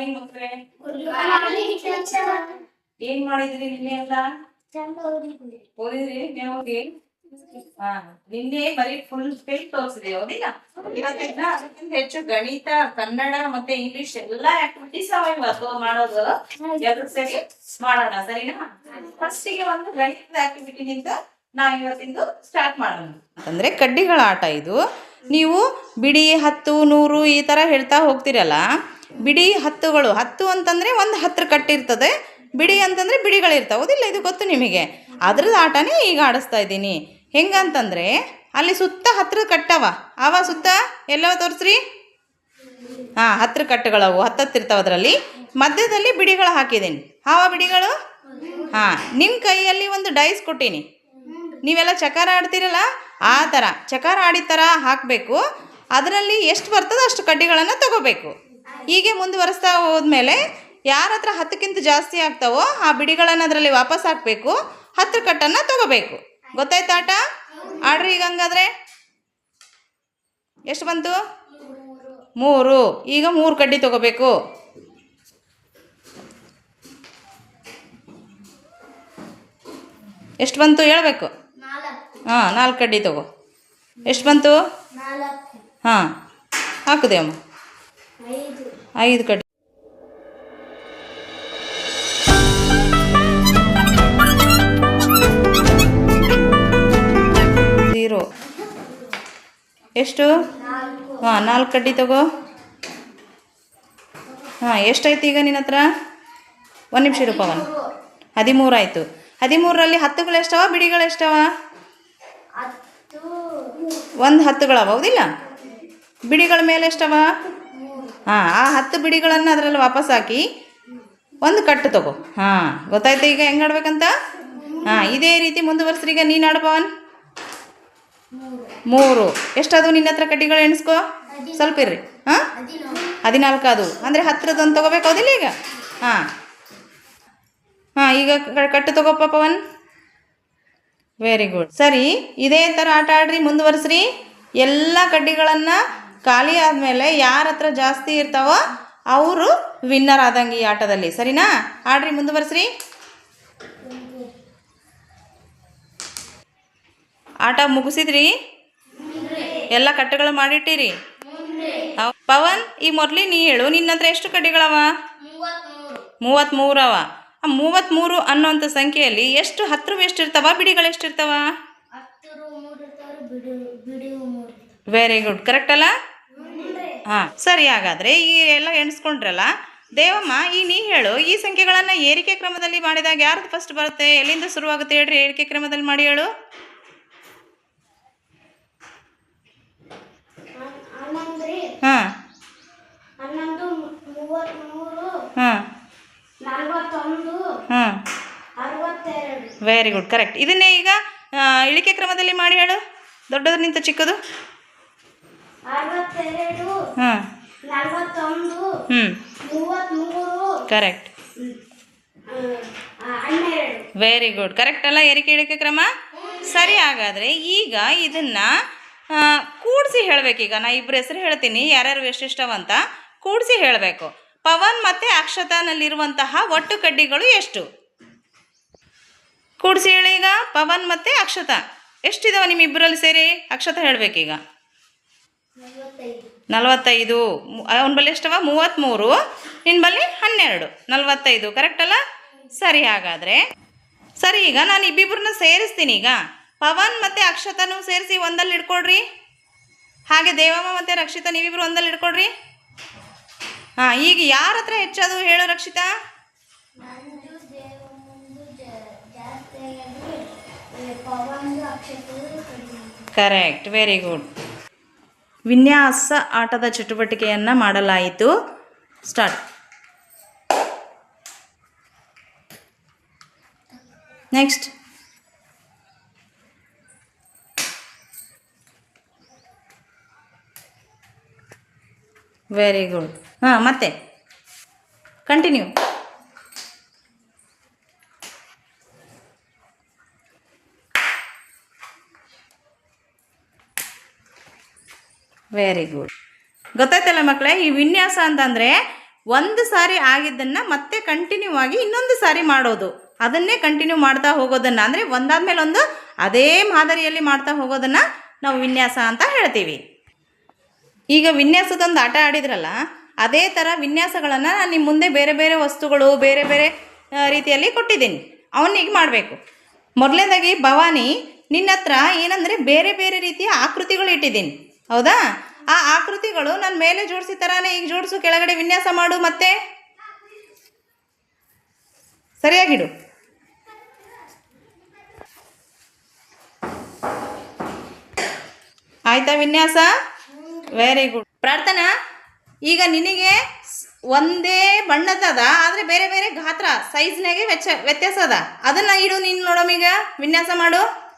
Morning ಮಕ್ಕಳೇ ಏನ್ ಮಾಡಿದ್ರಿ ನಿನ್ನೆ ಎಲ್ಲ? ಓದಿದ್ರಿ? ನಿನ್ನೆ ಹೋಗಿ ಹಾ ನಿನ್ನೆ ಬರೀ ಫುಲ್ ಫಿಲ್ ತೋರಿಸಿದೆ ಓದಿಲ್ಲ ಅದಕ್ಕಿಂತ ಹೆಚ್ಚು ಗಣಿತ ಕನ್ನಡ ಮತ್ತೆ ಇಂಗ್ಲಿಷ್ ಎಲ್ಲಾ ಆಕ್ಟಿವಿಟೀಸ್ ಅವ ಇವತ್ತು ಮಾಡೋದು. ಎರಡು ಸರಿ ಮಾಡೋಣ ಸರಿನಾ? ಫಸ್ಟ್ಗೆ ಒಂದು ಗಣಿತದ ಆಕ್ಟಿವಿಟಿನಿಂದ ನಾ ಇವತ್ತಿಂದು ಸ್ಟಾರ್ಟ್ ಮಾಡೋಣ. ಅಂದ್ರೆ ಕಡ್ಡಿಗಳ ಆಟ ಇದು. ನೀವು ಬಿಡಿ ಹತ್ತು ನೂರು ಈ ತರ ಹೇಳ್ತಾ ಹೋಗ್ತಿರಲ್ಲ ಬಿಡಿ ಹತ್ತುಗಳು, ಹತ್ತು ಅಂತಂದರೆ ಒಂದು ಹತ್ತಿರ ಕಟ್ಟಿರ್ತದೆ, ಬಿಡಿ ಅಂತಂದರೆ ಬಿಡಿಗಳಿರ್ತಾವೆ ಹೌದಿಲ್ಲ? ಇದು ಗೊತ್ತು ನಿಮಗೆ? ಅದ್ರದ್ದು ಆಟನೇ ಈಗ ಆಡಿಸ್ತಾ ಇದ್ದೀನಿ. ಹೆಂಗಂತಂದರೆ, ಅಲ್ಲಿ ಸುತ್ತ ಹತ್ತಿರ ಕಟ್ಟವ. ಅವ ಸುತ್ತ ಎಲ್ಲವ ತೋರಿಸ್ರಿ? ಹಾಂ ಹತ್ತಿರ ಕಟ್ಟುಗಳವು, ಹತ್ತತ್ತಿರ್ತಾವೆ ಅದರಲ್ಲಿ. ಮಧ್ಯದಲ್ಲಿ ಬಿಡಿಗಳು ಹಾಕಿದ್ದೀನಿ. ಹಾವ ಬಿಡಿಗಳು? ಹಾಂ ನಿಮ್ಮ ಕೈಯಲ್ಲಿ ಒಂದು ಡೈಸ್ ಕೊಟ್ಟೀನಿ. ನೀವೆಲ್ಲ ಚಕಾರ ಆಡ್ತೀರಲ್ಲ? ಆ ಥರ ಚಕಾರ ಆಡಿದ ಥರ ಹಾಕಬೇಕು. ಅದರಲ್ಲಿ ಎಷ್ಟು ಬರ್ತದೋ ಅಷ್ಟು ಕಡ್ಡಿಗಳನ್ನು ತಗೋಬೇಕು. ಹೀಗೆ ಮುಂದುವರೆಸ್ತಾ ಹೋದ್ಮೇಲೆ ಯಾರ ಹತ್ರ ಹತ್ತಕ್ಕಿಂತ ಜಾಸ್ತಿ ಆಗ್ತಾವೋ ಆ ಬಿಡಿಗಳನ್ನು ಅದರಲ್ಲಿ ವಾಪಸ್ ಹಾಕಬೇಕು. ಹತ್ತು ಕಟ್ಟನ್ನು ತಗೋಬೇಕು. ಗೊತ್ತಾಯ್ತಾ ಆಟ? ಆಡ್ರಿ ಈಗ ಹಂಗಾದ್ರೆ. ಎಷ್ಟು ಬಂತು? ಮೂರು. ಈಗ ಮೂರು ಕಡ್ಡಿ ತಗೋಬೇಕು. ಎಷ್ಟು ಬಂತು ಹೇಳ್ಬೇಕು? ಹಾಂ ನಾಲ್ಕು ಕಡ್ಡಿ ತಗೋ. ಎಷ್ಟು ಬಂತು? ಹಾಂ ಹಾಕಿದೆ ಅಮ್ಮ. ಐದು ಕಡ್ಡಿ ಝೀರೋ ಎಷ್ಟು? ಹಾಂ ನಾಲ್ಕು ಕಡ್ಡಿ ತಗೋ. ಹಾಂ ಎಷ್ಟಾಯ್ತು ಈಗ ನಿನ್ನ ಹತ್ರ? ಒಂದು ನಿಮಿಷ ಇರು ಪವನ್. ಹದಿಮೂರು ಆಯಿತು. ಹದಿಮೂರರಲ್ಲಿ ಹತ್ತುಗಳು ಎಷ್ಟವ ಬಿಡಿಗಳು ಎಷ್ಟವ? ಒಂದು ಹತ್ತುಗಳವ ಹೌದಿಲ್ಲ? ಬಿಡಿಗಳ ಮೇಲೆ ಎಷ್ಟವ? ಹಾಂ, ಆ ಹತ್ತು ಬಿಡಿಗಳನ್ನು ಅದರಲ್ಲಿ ವಾಪಸ್ ಹಾಕಿ ಒಂದು ಕಟ್ಟು ತಗೋ. ಹಾಂ, ಗೊತ್ತಾಯ್ತು ಈಗ ಹೆಂಗೆ ಆಡ್ಬೇಕಂತ? ಹಾಂ, ಇದೇ ರೀತಿ ಮುಂದುವರ್ಸ್ರಿ ಈಗ. ನೀನು ಆಡ್ಬವನ್ ಮೂರು. ಎಷ್ಟದು ನಿನ್ನ ಹತ್ರ ಕಡ್ಡಿಗಳು ಎಣಿಸ್ಕೋ? ಸ್ವಲ್ಪ ಇರ್ರಿ. ಹಾಂ? ಹದಿನಾಲ್ಕು ಅದು ಅಂದರೆ ಹತ್ರದೊಂದು ತೊಗೋಬೇಕು ಅದಿಲ್ಲ ಈಗ? ಹಾಂ. ಹಾಂ, ಈಗ ಕಟ್ಟು ತಗೋಪ್ಪ ಪವನ್. ವೆರಿ ಗುಡ್ ಸರಿ, ಇದೇ ಥರ ಆಟ ಆಡ್ರಿ, ಮುಂದುವರಿಸ್ರಿ. ಎಲ್ಲ ಕಡ್ಡಿಗಳನ್ನು ಖಾಲಿ ಆದಮೇಲೆ ಯಾರ ಹತ್ರ ಜಾಸ್ತಿ ಇರ್ತಾವೋ ಅವರು ವಿನ್ನರ್ ಆದಂಗೆ ಈ ಆಟದಲ್ಲಿ. ಸರಿನಾ? ಆಡ್ರಿ ಮುಂದುವರೆಸ್ರಿ. ಆಟ ಮುಗಿಸಿದ್ರಿ? ಎಲ್ಲ ಕಟ್ಟೆಗಳು ಮಾಡಿಟ್ಟಿರಿ? ಪವನ್ ಈ ಮೊದಲಿ ನೀ ಹೇಳು ನಿನ್ನ ಹತ್ರ ಎಷ್ಟು ಕಡ್ಡಿಗಳವ? ಮೂವತ್ತ್ಮೂರು ಅವ ಆ ಮೂವತ್ತ್ಮೂರು ಅನ್ನೋಂಥ ಸಂಖ್ಯೆಯಲ್ಲಿ ಎಷ್ಟು ಹತ್ರ ಎಷ್ಟು ಇರ್ತಾವ? ಬಿಡಿಗಳು ಎಷ್ಟು ಇರ್ತಾವ? ವೆರಿ ಗುಡ್ ಕರೆಕ್ಟ್ ಅಲ್ಲ? ಸರಿ ಹಾಗಾದ್ರೆ ಈ ಎಲ್ಲ ಎಣಿಸ್ಕೊಂಡ್ರಲ್ಲ ದೇವಮ್ಮ ಈ ನೀ ಹೇಳು ಈ ಸಂಖ್ಯೆಗಳನ್ನು ಏರಿಕೆ ಕ್ರಮದಲ್ಲಿ ಮಾಡಿದಾಗ ಯಾರ್ದು ಫಸ್ಟ್ ಬರುತ್ತೆ? ಎಲ್ಲಿಂದ ಶುರುವಾಗುತ್ತೆ ಹೇಳ್ರಿ ಏರಿಕೆ ಕ್ರಮದಲ್ಲಿ ಮಾಡಿ ಹೇಳು. ಹಾಂ. ಹಾಂ. ವೆರಿ ಗುಡ್ ಕರೆಕ್ಟ್ ಇದನ್ನೇ ಈಗ ಇಳಿಕೆ ಕ್ರಮದಲ್ಲಿ ಮಾಡಿ ಹೇಳು. ದೊಡ್ಡದಕ್ಕಿಂತ ಚಿಕ್ಕದು. ಅರವತ್ತೆರಡು ಹಾಂ. ಹ್ಞೂ ಕರೆಕ್ಟ್ ವೆರಿ ಗುಡ್ ಕರೆಕ್ಟ್ ಅಲ್ಲ? ಏರಿಕೆ ಇಳಿಕೆ ಕ್ರಮ? ಸರಿ ಹಾಗಾದರೆ ಈಗ ಇದನ್ನು ಕೂಡಿಸಿ ಹೇಳಬೇಕೀಗ. ನಾ ಇಬ್ಬರ ಹೆಸರು ಹೇಳ್ತೀನಿ. ಯಾರ್ಯಾರು ಎಷ್ಟೆಷ್ಟವ ಅಂತ ಕೂಡಿಸಿ ಹೇಳಬೇಕು. ಪವನ್ ಮತ್ತು ಅಕ್ಷತಾನಲ್ಲಿರುವಂತಹ ಒಟ್ಟು ಕಡ್ಡಿಗಳು ಎಷ್ಟು? ಕೂಡಿಸಿ ಹೇಳಿ ಈಗ. ಪವನ್ ಮತ್ತು ಅಕ್ಷತಾ. ಎಷ್ಟಿದಾವೆ ನಿಮ್ಮಿಬ್ಬರಲ್ಲಿ ಸೇರಿ? ಅಕ್ಷತ ಹೇಳಬೇಕೀಗ. ನಲವತ್ತೈದು. ಅವನ ಬಳಿ ಎಷ್ಟವ? ಮೂವತ್ತ್ಮೂರು ನಿನ್ನ ಬಳಿ ಹನ್ನೆರಡು. ನಲವತ್ತೈದು. ಕರೆಕ್ಟ್ ಅಲ್ಲ? ಸರಿ ಹಾಗಾದರೆ. ಸರಿ ಈಗ ನಾನು ಇಬ್ಬಿಬ್ಬರನ್ನ ಸೇರಿಸ್ತೀನಿ ಈಗ. ಪವನ್ ಮತ್ತು ಅಕ್ಷತನು ಸೇರಿಸಿ ಒಂದಲ್ಲಿ ಇಟ್ಕೊಡ್ರಿ ಹಾಗೆ ದೇವಮ್ಮ ಮತ್ತು ರಕ್ಷಿತಾ ನೀವಿಬ್ಬರು ಒಂದಲ್ಲಿ ಇಡ್ಕೊಡ್ರಿ ಹಾಂ ಈಗ ಯಾರ ಹತ್ರ ಹೆಚ್ಚದು ಹೇಳು ರಕ್ಷಿತಾ. ಕರೆಕ್ಟ್ ವೆರಿ ಗುಡ್ ವಿನ್ಯಾಸ ಆಟದ ಚಟುವಟಿಕೆಯನ್ನು ಮಾಡಲಾಯಿತು. ಸ್ಟಾರ್ಟ್. ನೆಕ್ಸ್ಟ್. ವೆರಿ ಗುಡ್ ಹಾಂ ಮತ್ತೆ. ಕಂಟಿನ್ಯೂ ವೆರಿ ಗುಡ್ ಗೊತ್ತಾಯ್ತಲ್ಲ ಮಕ್ಕಳೇ, ಈ ವಿನ್ಯಾಸ ಅಂತಂದರೆ ಒಂದು ಸಾರಿ ಆಗಿದ್ದನ್ನು ಮತ್ತೆ ಕಂಟಿನ್ಯೂ ಆಗಿ ಇನ್ನೊಂದು ಸಾರಿ ಮಾಡೋದು. ಅದನ್ನೇ ಕಂಟಿನ್ಯೂ ಮಾಡ್ತಾ ಹೋಗೋದನ್ನು, ಅಂದರೆ ಒಂದಾದ್ಮೇಲೆ ಒಂದು ಅದೇ ಮಾದರಿಯಲ್ಲಿ ಮಾಡ್ತಾ ಹೋಗೋದನ್ನು ನಾವು ವಿನ್ಯಾಸ ಅಂತ ಹೇಳ್ತೀವಿ. ಈಗ ವಿನ್ಯಾಸದೊಂದು ಆಟ ಆಡಿದ್ರಲ್ಲ, ಅದೇ ಥರ ವಿನ್ಯಾಸಗಳನ್ನು ನಾನು ನಿಮ್ಮ ಮುಂದೆ ಬೇರೆ ಬೇರೆ ವಸ್ತುಗಳು, ಬೇರೆ ಬೇರೆ ರೀತಿಯಲ್ಲಿ ಕೊಟ್ಟಿದ್ದೀನಿ. ಅವನಿಗೆ ಮಾಡಬೇಕು. ಮೊದಲನೇದಾಗಿ ಭವಾನಿ ನಿನ್ನ ಹತ್ರ ಏನಂದರೆ ಬೇರೆ ಬೇರೆ ರೀತಿಯ ಆಕೃತಿಗಳು ಇಟ್ಟಿದ್ದೀನಿ. ಹೌದಾ? ಆ ಆಕೃತಿಗಳು ನಾನು ಮೇಲೆ ಜೋಡಿಸಿ ಥರನೇ ಈಗ ಜೋಡಿಸು, ಕೆಳಗಡೆ ವಿನ್ಯಾಸ ಮಾಡು ಮತ್ತೆ. ಸರಿಯಾಗಿಡು. ಆಯ್ತಾ ವಿನ್ಯಾಸ? ವೆರಿ ಗುಡ್ ಪ್ರಾರ್ಥನಾ? ಈಗ ನಿನಗೆ ಒಂದೇ ಬಣ್ಣದದ ಆದರೆ ಬೇರೆ ಬೇರೆ ಗಾತ್ರ ಸೈಜ್ನಾಗೆ ವೆಚ್ಚ ವ್ಯತ್ಯಾಸ ಅದ. ಅದನ್ನ ಇಡು ನೀನು ನೋಡೋಮೀಗ ವಿನ್ಯಾಸ ಮಾಡು.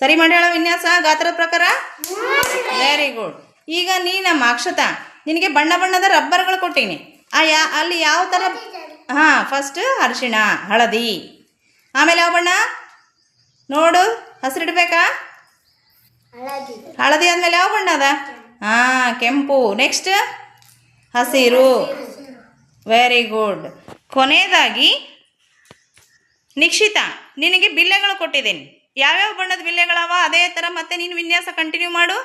ಸರಿ ಮಾಡ್ಯಾಳ ವಿನ್ಯಾಸ ಗಾತ್ರದ ಪ್ರಕಾರ? ವೆರಿ ಗುಡ್ ಈಗ ನೀ ನಮ್ಮ ಅಕ್ಷತಾ ನಿನಗೆ ಬಣ್ಣ ಬಣ್ಣದ ರಬ್ಬರ್ಗಳು ಕೊಟ್ಟೀನಿ. ಆ ಯಾ ಅಲ್ಲಿ ಯಾವ ಥರ ಹಾಂ ಫಸ್ಟ್ ಅರಿಶಿಣ ಹಳದಿ. ಆಮೇಲೆ ಯಾವ ಬಣ್ಣ? ನೋಡು ಹಸಿರಿಡ್ಬೇಕಾ? ಹಳದಿ. ಹಳದಿ ಆದಮೇಲೆ ಯಾವ ಬಣ್ಣ ಅದ? ಹಾಂ ಕೆಂಪು. ನೆಕ್ಸ್ಟ್ ಹಸಿರು. ವೆರಿ ಗುಡ್ ಕೊನೆಯದಾಗಿ ನಿಕ್ಷಿತ ನಿನಗೆ ಬಿಲ್ಲೆಗಳು ಕೊಟ್ಟಿದ್ದೀನಿ. ಯಾವ್ಯಾವ ಬಣ್ಣದ ಬಿಲ್ಲೆಗಳವ ಅದೇ ಥರ ಮತ್ತೆ ನೀನು ವಿನ್ಯಾಸ ಕಂಟಿನ್ಯೂ ಮಾಡು.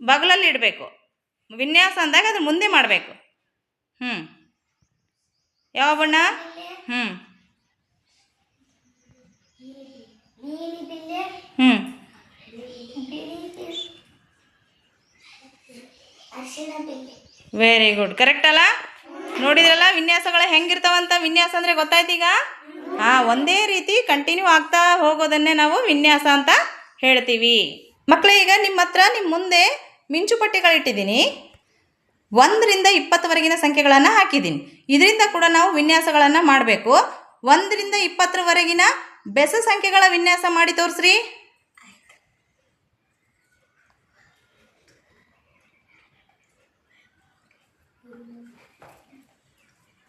ಬಗಲಲ್ಲಿ ಇಡಬೇಕು. ವಿನ್ಯಾಸ ಅಂದಾಗ ಅದ್ರ ಮುಂದೆ ಮಾಡಬೇಕು. ಹ್ಞೂ ಯಾವ ಬಣ್ಣ? ಹ್ಞೂ ಹ್ಞೂ ವೆರಿ ಗುಡ್ ಕರೆಕ್ಟ್ ಅಲ್ಲ? ನೋಡಿದ್ರಲ್ಲ? ವಿನ್ಯಾಸಗಳು ಹೆಂಗಿರ್ತಾವಂತ ವಿನ್ಯಾಸ ಅಂದರೆ ಗೊತ್ತಾಯ್ತೀಗ ಹಾಂ ಒಂದೇ ರೀತಿ ಕಂಟಿನ್ಯೂ ಆಗ್ತಾ ಹೋಗೋದನ್ನೇ ನಾವು ವಿನ್ಯಾಸ ಅಂತ ಹೇಳ್ತೀವಿ. ಮಕ್ಕಳೇ ಈಗ ನಿಮ್ಮ ಹತ್ರ ನಿಮ್ಮ ಮುಂದೆ ಮಿಂಚುಪಟ್ಟಿಗಳಿಟ್ಟಿದ್ದೀನಿ ಒಂದರಿಂದ ಇಪ್ಪತ್ತುವರೆಗಿನ ಸಂಖ್ಯೆಗಳನ್ನು ಹಾಕಿದ್ದೀನಿ. ಇದರಿಂದ ಕೂಡ ನಾವು ವಿನ್ಯಾಸಗಳನ್ನು ಮಾಡಬೇಕು. ಒಂದರಿಂದ ಇಪ್ಪತ್ತರವರೆಗಿನ ಬೆಸ ಸಂಖ್ಯೆಗಳ ವಿನ್ಯಾಸ ಮಾಡಿ ತೋರಿಸ್ರಿ.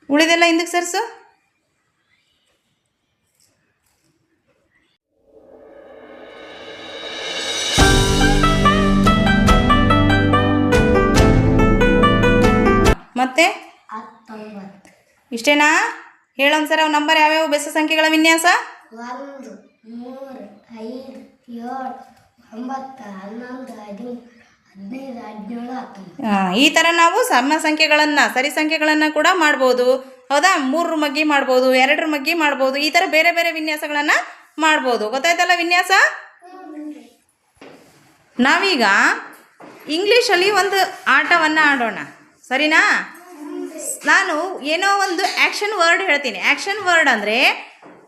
ಉಳಿದೆಲ್ಲ ಹಿಂದಕ್ಕೆ ಸರ್ಸು? ಇಷ್ಟೇನಾ? ಸರ್ ಅವು ನಂಬರ್ ಯಾವ್ಯಾವ? ಬೆಸ ಸಂಖ್ಯೆಗಳ ವಿನ್ಯಾಸ? ಒಂದು ಮೂರು ಐದು ಏಳು ಒಂಬತ್ತು ಹನ್ನೊಂದು ಹದಿಮೂರು ಹದಿನೈದು ಹದಿನೇಳು ಹತ್ತೊಂಬತ್ತು. ಈ ಥರ ನಾವು ಸಮ ಸಂಖ್ಯೆಗಳನ್ನು ಸರಿ ಸಂಖ್ಯೆಗಳನ್ನು ಕೂಡ ಮಾಡ್ಬೋದು. ಹೌದಾ? ಮೂರರ ಮಗ್ಗಿ ಮಾಡ್ಬೋದು ಎರಡರ ಮಗ್ಗಿ ಮಾಡ್ಬೋದು ಈ ಥರ ಬೇರೆ ಬೇರೆ ವಿನ್ಯಾಸಗಳನ್ನು ಮಾಡ್ಬೋದು. ಗೊತ್ತಾಯ್ತಲ್ಲ ವಿನ್ಯಾಸ? ನಾವೀಗ ಇಂಗ್ಲೀಷಲ್ಲಿ ಒಂದು ಆಟವನ್ನು ಆಡೋಣ. ಸರಿನಾ? ನಾನು ಏನೋ ಒಂದು ಆ್ಯಕ್ಷನ್ ವರ್ಡ್ ಹೇಳ್ತೀನಿ. ಆ್ಯಕ್ಷನ್ ವರ್ಡ್ ಅಂದರೆ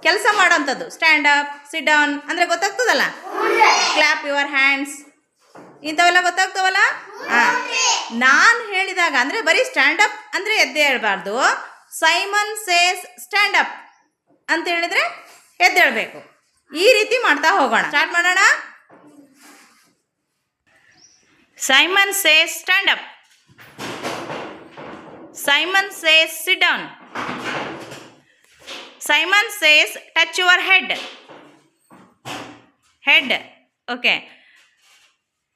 ಕೆಲಸ ಮಾಡೋಂಥದ್ದು. ಸ್ಟ್ಯಾಂಡ್ ಅಪ್ ಸಿಟ್ ಡೌನ್ ಅಂದರೆ ಗೊತ್ತಾಗ್ತದಲ್ಲ? ಕ್ಲಾಪ್ ಯುವರ್ ಹ್ಯಾಂಡ್ಸ್ ಇಂಥವೆಲ್ಲ ಗೊತ್ತಾಗ್ತವಲ್ಲ? ಹಾಂ ನಾನು ಹೇಳಿದಾಗ ಅಂದರೆ ಬರೀ ಸ್ಟ್ಯಾಂಡ್ ಅಪ್ ಅಂದರೆ ಎದ್ದೆ ಹೇಳ್ಬಾರ್ದು. ಸೈಮನ್ ಸೇಸ್ ಸ್ಟ್ಯಾಂಡ್ ಅಪ್ ಅಂತ ಹೇಳಿದರೆ ಎದ್ದೇಳಬೇಕು. ಈ ರೀತಿ ಮಾಡ್ತಾ ಹೋಗೋಣ. ಸ್ಟಾರ್ಟ್ ಮಾಡೋಣ. Simon says stand up Simon says sit down Simon says touch your head head okay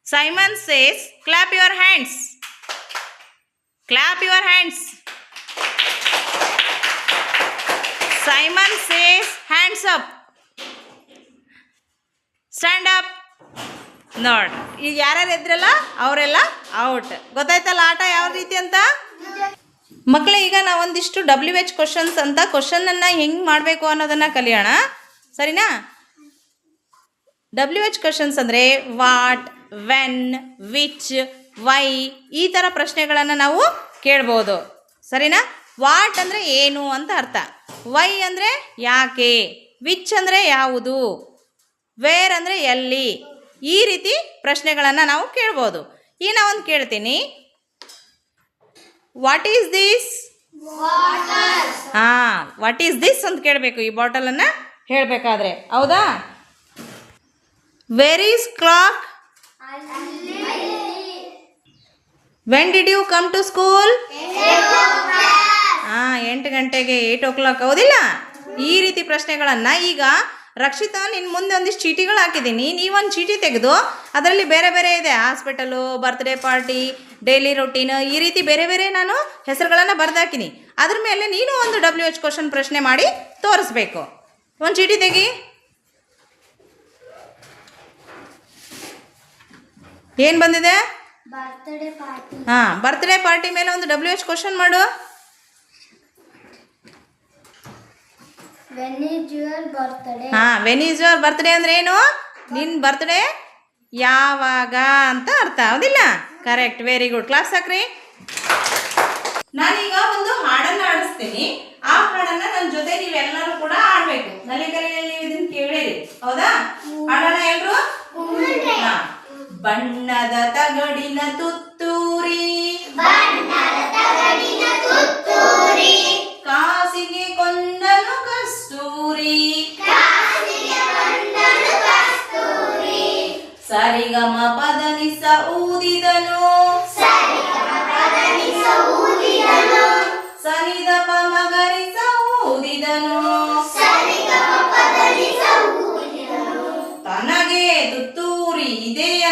Simon says, clap your hands. Clap your hands. Simon says, hands up. Stand up. ನೋಡ್ ಈಗ ಯಾರ್ಯಾರು ಇದ್ರಲ್ಲ ಅವರೆಲ್ಲ ಔಟ್ ಗೊತ್ತಾಯ್ತಲ್ಲ ಆಟ ಯಾವ ರೀತಿ ಅಂತ ಮಕ್ಕಳೇ, ಈಗ ನಾವೊಂದಿಷ್ಟು ಡಬ್ಲ್ಯೂ ಎಚ್ ಕ್ವಶನ್ಸ್ ಅಂತ ಕ್ವಶನನ್ನು ಹೆಂಗೆ ಮಾಡಬೇಕು ಅನ್ನೋದನ್ನು ಕಲಿಯೋಣ. ಸರಿನಾ? ಡಬ್ಲ್ಯೂ ಎಚ್ ಕ್ವಶನ್ಸ್ ಅಂದರೆ ವಾಟ್ ವೆನ್ ವಿಚ್ ವೈ ಈ ಥರ ಪ್ರಶ್ನೆಗಳನ್ನು ನಾವು ಕೇಳ್ಬೋದು. ಸರಿನಾ? ವಾಟ್ ಅಂದರೆ ಏನು ಅಂತ ಅರ್ಥ. ವೈ ಅಂದರೆ ಯಾಕೆ? ವಿಚ್ ಅಂದರೆ ಯಾವುದು? ವೇರ್ ಅಂದರೆ ಎಲ್ಲಿ? ಈ ರೀತಿ ಪ್ರಶ್ನೆಗಳನ್ನು ನಾವು ಕೇಳ್ಬೋದು. ಈಗ ನಾವೊಂದು ಕೇಳ್ತೀನಿ. ವಾಟ್ ಈಸ್ ದಿಸ್ ಹಾಂ ವಾಟ್ ಈಸ್ ದಿಸ್ ಅಂತ ಕೇಳಬೇಕು. ಈ ಬಾಟಲನ್ನು ಹೇಳಬೇಕಾದ್ರೆ. ಹೌದಾ? Where is clock when did you come to school ಹಾಂ ಎಂಟು ಗಂಟೆಗೆ ಏಟ್ ಓ ಕ್ಲಾಕ್ ಹೌದಿಲ್ಲ? ಈ ರೀತಿ ಪ್ರಶ್ನೆಗಳನ್ನು ಈಗ ರಕ್ಷಿತಾ ನಿನ್ನ ಮುಂದೆ ಒಂದಿಷ್ಟು ಚೀಟಿಗಳು ಹಾಕಿದ್ದೀನಿ. ನೀವೊಂದು ಚೀಟಿ ತೆಗೆದು ಅದರಲ್ಲಿ ಬೇರೆ ಬೇರೆ ಇದೆ. Hospital birthday party daily routine ಈ ರೀತಿ ಬೇರೆ ಬೇರೆ ನಾನು ಹೆಸರುಗಳನ್ನು ಬರೆದಾಕಿನಿ. ಅದ್ರ ಮೇಲೆ ನೀನು ಒಂದು ಡಬ್ಲ್ಯೂ ಎಚ್ ಕ್ವಶನ್ ಪ್ರಶ್ನೆ ಮಾಡಿ ತೋರಿಸ್ಬೇಕು. ಒಂದು ಚೀಟಿ ತೆಗಿ. ಏನು ಬಂದಿದೆ? ಹಾಂ ಬರ್ತ್ಡೇ ಪಾರ್ಟಿ ಮೇಲೆ ಒಂದು ಡಬ್ಲ್ಯೂ ಎಚ್ ಕ್ವಶನ್ ಮಾಡು ವೆನ್ ಈಸ್ ಯುವರ್ ಬರ್ತ್ಡೇ ಹಾಂ ವೆನ್ ಈಸ್ ಯುವರ್ ಬರ್ತ್ಡೇ ಅಂದ್ರೆ ಏನು? ನಿನ್ನ ಬರ್ತ್ಡೇ ಯಾವಾಗ ಅಂತ ಅರ್ಥ ಹೌದಿಲ್ಲ ಕರೆಕ್ಟ್ ವೆರಿ ಗುಡ್ ಕ್ಲಾಸ್ ಸಾಕ್ರಿ ನಾನೀಗ ಒಂದು ಹಾಡನ್ನ ಆಡಿಸ್ತೀನಿ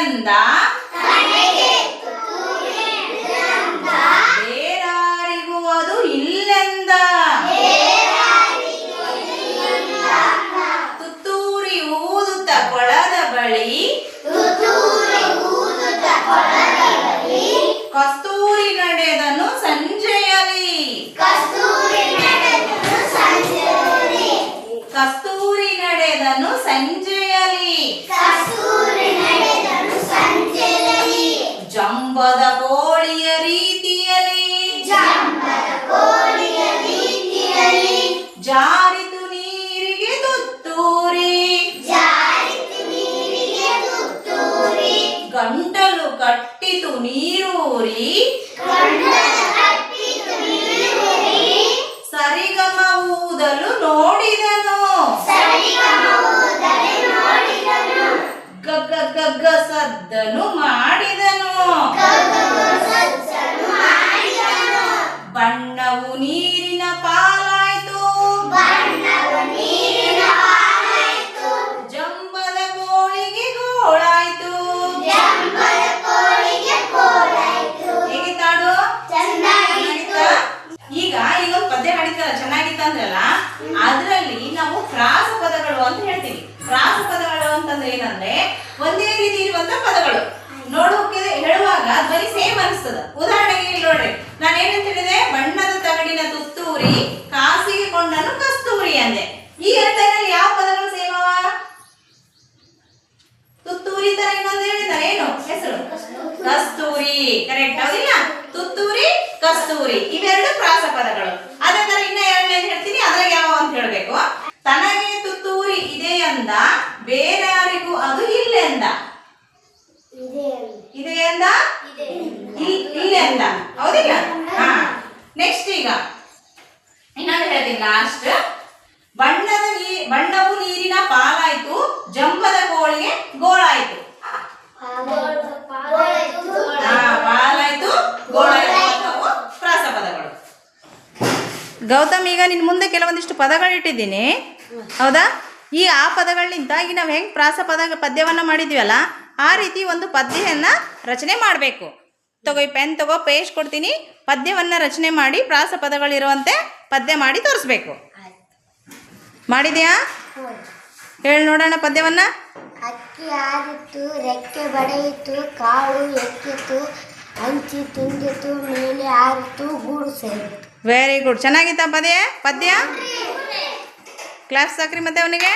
ಇದೆಯಂದ ಬೇರಾರಿಗೂ ಅದು ಇಲ್ಲೆಂದ. ತುತ್ತೂರಿ ಊದುತ್ತ ಕೊಳದ ಬಳಿ. ಕಸ್ತೂರಿ ತುತ್ತೂರಿ ಕಾಸಿಗೆ ಕೊಂಡನು ಕಸ್ತೂರಿ ಅಂದೆ. ಈ ಅರ್ಥದಲ್ಲಿ ಯಾವ ಪದಗಳು ಸೇಮವ? ತುತ್ತೂರಿ ತರ ಇನ್ನೊಂದು ಹೇಳಿದ್ದಾರೆ. ಏನು? ಹೆಸರು? ಕಸ್ತೂರಿ. ಕರೆಕ್ಟ್ ಹೌದಿಲ್ಲ? ತುತ್ತೂರಿ ಕಸ್ತೂರಿ. ಇವೆರಡು ಪ್ರಾಸ ಪದಗಳು. ಅದೇ ತರ ಇನ್ನ ಎರಡನೇದು ಹೇಳ್ತೀನಿ. ಅದ್ರಾಗ ಯಾವ ಅಂತ ಹೇಳ್ಬೇಕು? ತನಗೆ ತುತ್ತೂರಿ ಇದೆ ಅಂದ ಬೇರಾರಿಗೂ ಅದು ಇಲ್ಲ ಇಲ್ಲೆಂದ ಇದೆ ಅಂದ. ಇಲ್ಲ ಇಲ್ಲೆಂದ ಹೌದಿಲ್ಲ ಹಾ ನೆಕ್ಸ್ಟ್ ಈಗ ಇನ್ನೊಂದು ಹೇಳ್ತೀನಿ ಲಾಸ್ಟ್ ಬಣ್ಣದ ನೀ ಬಣ್ಣವು ನೀರಿನ ಪಾಲಾಯ್ತು ಜಂಬದ ಕೋಳಿಗೆ ಗೋಳಾಯ್ತು ಹಾ, ಪಾಲಾಯ್ತು ಗೋಳಾಯ್ತು ಅಂತವು ಪ್ರಾಸ ಪದಗಳು ಗೌತಮ್ ಈಗ ನಿನ್ನ ಮುಂದೆ ಕೆಲವೊಂದಿಷ್ಟು ಪದಗಳು ಇಟ್ಟಿದ್ದೀನಿ. ಹೌದಾ? ಈ ಆ ಪದಗಳಿಂದ ಈಗ ನಾವು ಹೆಂಗೆ ಪ್ರಾಸ ಪದ ಪದ್ಯವನ್ನು ಮಾಡಿದ್ವಲ್ಲ ಆ ರೀತಿ ಒಂದು ಪದ್ಯವನ್ನು ರಚನೆ ಮಾಡಬೇಕು. ತಗೋ ಈ ಪೆನ್ ತಗೋ ಪೇಸ್ಟ್ ಕೊಡ್ತೀನಿ. ಪದ್ಯವನ್ನು ರಚನೆ ಮಾಡಿ ಪ್ರಾಸ ಪದಗಳಿರುವಂತೆ ಪದ್ಯ ಮಾಡಿ ತೋರಿಸ್ಬೇಕು. ಮಾಡಿದ್ಯಾ? ಹೇಳಿ ನೋಡೋಣ ಪದ್ಯವನ್ನು. ಅಕ್ಕಿ ಆದಿತ್ತು ರೆಕ್ಕೆ ಬಡೆಯಿತು ಕಾಳು ಎಕ್ಕಿತು ಹಂಚಿ ತುಂಬಿತು ಮೇಲೆ ಆರಿತು ಗೂಡು ಸೇರಿತು ವೆರಿ ಗುಡ್ ಚೆನ್ನಾಗಿತ್ತಾ ಪದ್ಯ? ಪದ್ಯ? ಕ್ಲಾಸ್ ಸಾಕ್ರಿ ಮತ್ತೆ ಅವನಿಗೆ.